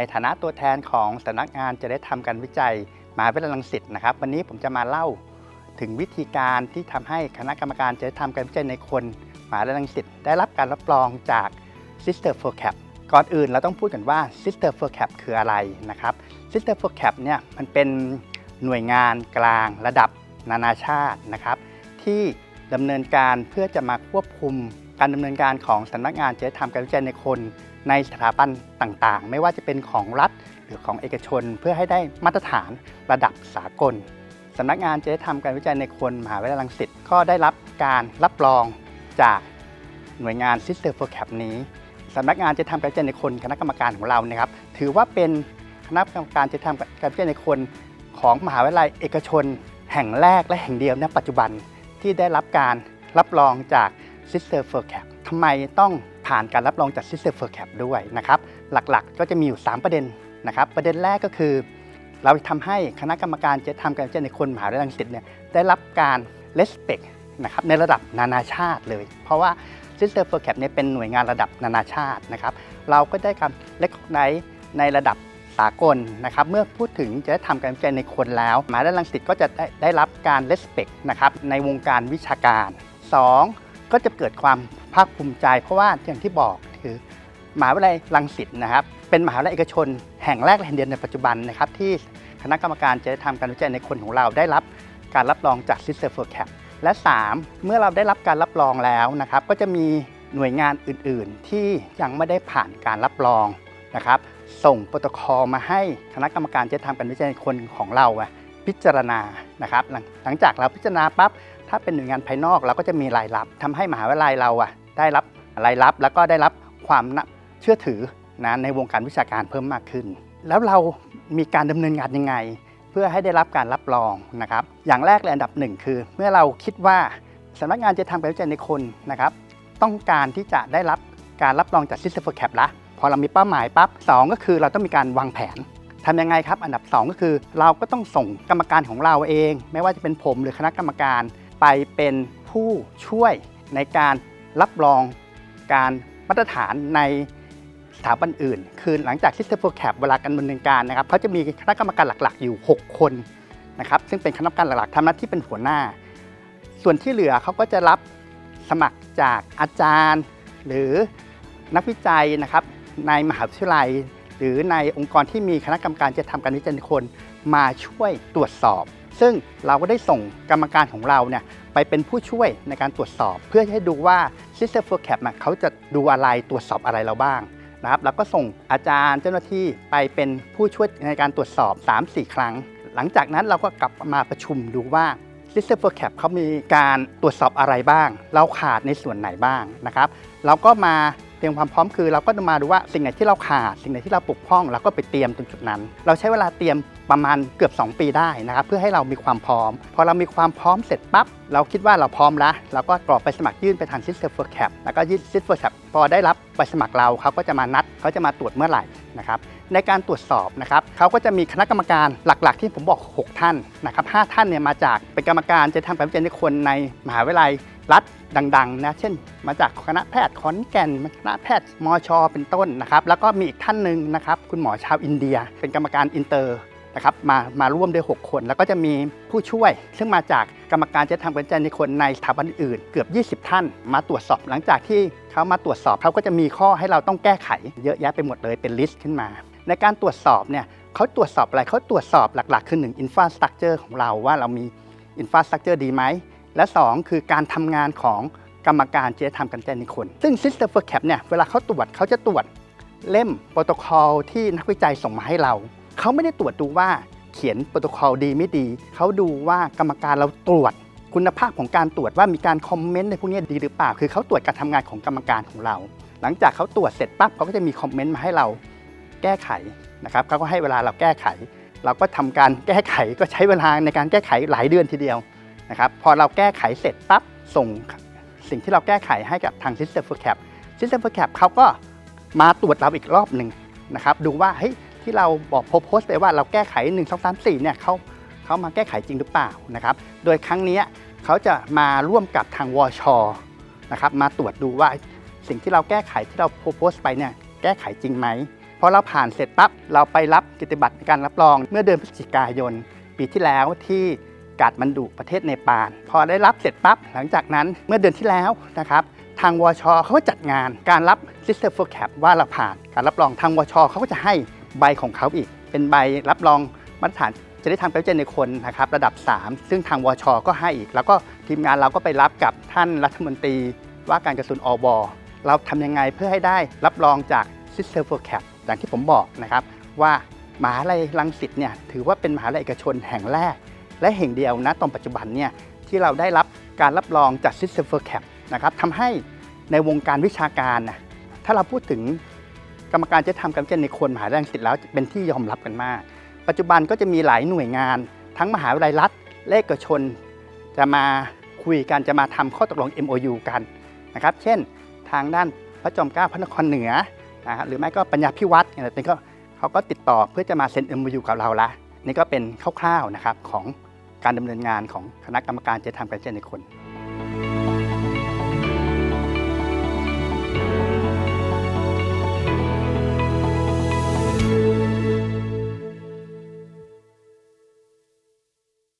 ในฐานะตัวแทนของสำนักงานจะได้ทำการวิจัยมหาวิทยาลัยรังสิตนะครับ วันนี้ผมจะมาเล่าถึงวิธีการที่ทำให้คณะกรรมการจะได้ทำการวิจัยในคนมหาวิทยาลัยรังสิตได้รับการรับรองจาก Sister for Cap ก่อนอื่นเราต้องพูดกันว่า Sister for Cap คืออะไรนะครับ Sister for Cap เนี่ยมันเป็นหน่วยงานกลางระดับนานาชาตินะครับ ที่ดำเนินการเพื่อจะมาควบคุม การดำเนินการของสำนักงานจะทำการวิจัยในคน ในสถาบันต่างๆ ไม่ว่าจะเป็นของรัฐหรือของเอกชน เพื่อให้ได้มาตรฐานระดับสากลสำนักงานจะทำการวิจัยในคนมหาวิทยาลัยรังสิตก็ได้รับการรับรองจากหน่วยงาน Sister for Cap นี้สำนักงานจะทำการวิจัยในคนคณะกรรมการของเรานะครับ ถือว่าเป็นคณะกรรมการจะทำการวิจัยในคนของมหาวิทยาลัยเอกชน แห่งแรกและแห่งเดียวในปัจจุบันที่ได้รับการรับรองจาก Sister for Cap ทำไมต้องผ่านการรับรองจาก Sister for Cap ด้วยนะครับ หลักๆก็จะมีอยู่ 3 ประเด็นนะครับ ประเด็นแรกก็คือ เราทำให้คณะกรรมการจะทำการวิจัยในคนมหาวิทยาลัยรังสิตเนี่ยได้รับการ respect นะครับในระดับนานาชาติเลย เพราะว่า Sister for Cap เนี่ยเป็นหน่วยงานระดับนานาชาตินะครับ เราก็ได้การ recognize ในระดับสากลนะครับเมื่อพูดถึงจะได้ทำการวิจัยในคนแล้วมหาวิทยาลัยรังสิตก็จะได้ได้รับการ respect นะครับในวงการวิชาการ 2. ก็จะเกิดความภาคภูมิใจ เพราะว่าอย่างที่บอกคือมหาวิทยาลัยรังสิตนะครับ เป็นมหาวิทยาลัยเอกชน แห่งแรกและแห่งเดียวในปัจจุบันนะครับ ที่คณะกรรมการจะได้ทำการวิจัยในคนของเราได้รับการรับรองจาก Sister for Cap และ 3. เมื่อเราได้รับการรับรองแล้วนะครับ ก็จะมีหน่วยงานอื่น ๆ ที่ยังไม่ได้ผ่านการรับรองนะครับ ส่งโปรโตคอลมาให้คณะกรรมการจะทำการวิจัยในคนของเราพิจารณานะครับ หลังหลังจากเราพิจารณาปั๊บ ถ้าเป็นหน่วยงานภายนอกเราก็จะมีรายรับทำให้มหาวิทยาลัยเราอะได้รับรายรับแล้วก็ได้รับความน่าเชื่อถือนะในวงการวิชาการเพิ่มมากขึ้น แล้วเรามีการดำเนินงานยังไง เพื่อให้ได้รับการรับรองนะครับ อย่างแรกเลยอันดับหนึ่งคือ เมื่อเราคิดว่าสำนักงานจะทำการวิจัยในคนนะครับต้องการที่จะได้รับการรับรองจาก Sister for Cap ละพอเรามีเป้าหมายปั๊บสองก็คือเราต้องมีการวางแผนทำยังไงครับ อันดับ 2 ก็คือ เราก็ต้องส่งกรรมการของเราเอง ไม่ว่าจะเป็นผมหรือคณะกรรมการ ไปเป็นผู้ช่วยในการรับรองการมาตรฐานในสถาบันอื่น คือหลังจาก Sister for Cap เวลาการดำเนินการนะครับเขาจะมีคณะกรรมการหลักๆ อยู่ 6 คนนะครับซึ่งเป็นคณะกรรมการหลักๆทำหน้าที่เป็นหัวหน้า ส่วนที่เหลือเขาก็จะรับสมัครจากอาจารย์ หรือนักวิจัยนะครับในมหาวิทยาลัย หรือในองค์กรที่มีคณะกรรมการจะทำการวิจัยคนมาช่วยตรวจสอบ ซึ่งเราก็ได้ส่งกรรมการของเราเนี่ยไปเป็นผู้ช่วยในการตรวจสอบ เพื่อให้ดูว่า Sister for Cap เขาจะดูอะไรตรวจสอบอะไรเราบ้างนะครับแล้วก็ส่งอาจารย์เจ้าหน้าที่ไปเป็นผู้ช่วยในการตรวจสอบ 3-4 ครั้ง หลังจากนั้นเราก็กลับมาประชุมดูว่า Sister for Cap เขามีการตรวจสอบอะไรบ้าง เราขาดในส่วนไหนบ้างนะครับ เราก็มา เตรียมความพร้อมคือเราก็มาดูว่าสิ่งไหนที่เราขาด สิ่งไหนที่เราปกพร่องเราก็ไปเตรียมตรงจุดนั้น เราใช้เวลาเตรียมประมาณเกือบ 2 ปีได้นะครับเพื่อให้เรามีความพร้อม พอเรามีความพร้อมเสร็จปั๊บเราคิดว่าเราพร้อมแล้วเราก็กรอกไปสมัครยื่นไปทาง Sister for Cap แล้วก็ยื่น Sister for Cap พอได้รับใบสมัครเราเขาก็จะมานัดเขาจะมาตรวจเมื่อไหร่นะครับในการตรวจสอบนะครับเขาก็จะมีคณะกรรมการหลัก ๆ ที่ผมบอก 6 ท่านนะครับหท่านเนี่ยมาจาก เป็นกรรมการจะทำการวิจัยในคนในมหาวิทยาลัยรัฐดังๆนะเช่น มาจากคณะแพทย์ขอนแก่นคณะแพทย์มอชอเป็นต้นนะครับแล้วก็มีอีกท่านหนึ่งนะครับคุณหมอชาวอินเดีย เป็นกรรมการอินเตอร์นะครับมามาร่วมด้วย 6 คน แล้วก็จะมีผู้ช่วย ซึ่งมาจากกรรมการจะทำการวิจัยในคนในสถาบันอื่นเกือบ 20 ท่าน มาตรวจสอบหลังจากที่เขามาตรวจสอบเขาก็จะมีข้อให้เราต้องแก้ไข เยอะแยะไปหมดเลยเป็นลิสต์ขึ้นมา ในการตรวจสอบเนี่ยเขาตรวจสอบอะไรเขาตรวจสอบหลัก ๆ คือ1 infrastructure ของเราว่าเรามี infrastructure ดีไหม และ 2 คือการทำงานของกรรมการจะทำกันแจ้ในคน ซึ่ง Sister for Cap เนี่ยเวลาเขาตรวจเขาจะตรวจเล่มโปรโตคอลที่นักวิจัยส่งมาให้เรา เขาไม่ได้ตรวจดูว่าเขียนโปรโตคอลดีไม่ดี เขาดูว่ากรรมการเราตรวจคุณภาพของการตรวจว่ามีการคอมเมนต์ในพวกนี้ดีหรือเปล่า คือเขาตรวจการทำงานของกรรมการของเรา หลังจากเขาตรวจเสร็จปั๊บเขาก็จะมีคอมเมนต์มาให้เราแก้ไขนะครับเขาก็ให้เวลาเราแก้ไข เราก็ทำการแก้ไขก็ใช้เวลาในการแก้ไขหลายเดือนทีเดียวนะครับพอเราแก้ไขเสร็จปั๊บส่งสิ่งที่เราแก้ไขให้กับทาง System for Cap System for Cap เขาก็มาตรวจเราอีกรอบหนึ่งนะครับดูว่าเฮ้ยที่เราบอกโพสต์ไปว่าเราแก้ไข 1 2 3 4เนี่ยเขาเขามาแก้ไขจริงหรือเปล่านะครับโดยครั้งนี้เขาจะมาร่วมกับทางวอชอนะครับมาตรวจดูว่าสิ่งที่เราแก้ไขที่เราโพสต์ไปเนี่ยแก้ไขจริงไหม พอเราผ่านเสร็จปั๊บเราไปรับกิจบัตรในการรับรอง เมื่อเดือนพฤศจิกายน ปีที่แล้วที่กาดมันดุประเทศเนปาลพอได้รับเสร็จปั๊บหลังจากนั้นเมื่อเดือนที่แล้วนะครับทางวชเขาก็จัดงานการรับ Sister for Cap ว่าเราผ่านการรับรองทางวชเขาก็จะให้ใบของเขาอีก เป็นใบรับรองมาตรฐานจะได้ทำการวิจัยในคนนะครับระดับ 3 ซึ่งทางวชก็ให้อีก แล้วก็ทีมงานเราก็ไปรับกับท่านรัฐมนตรีว่าการกระทรวงอบเราทำยังไงเพื่อให้ได้รับรองจาก Sister for Cap อย่างที่ผมบอกนะครับว่ามหาลัยรังสิตเนี่ยถือว่าเป็นมหาลัยเอกชนแห่งแรก และแห่งเดียวนะตอนปัจจุบันเนี่ยที่เราได้รับการรับรองจาก System for Cap นะครับทำให้ในวงการวิชาการนะถ้าเราพูดถึงกรรมการจะทำการวิจัยในคนมหาวิทยาลัยรังสิตแล้วเป็นที่ยอมรับกันมาก ปัจจุบันก็จะมีหลายหน่วยงาน ทั้งมหาวิทยาลัยรัฐและเอกชน จะมาคุยกันจะมาทำข้อตกลง MOU กันนะครับ เช่น ทางด้านพระจอมเกล้าพระนครเหนือ นะฮะหรือไม่ก็ปัญญาพิวัตรอะไรนี้ก็เขาก็ติดต่อเพื่อจะมาเซ็นเอ็มยูกับเราละนี่ก็เป็นคร่าวๆนะครับของการดำเนินงานของคณะกรรมการจะทำการเจนในคน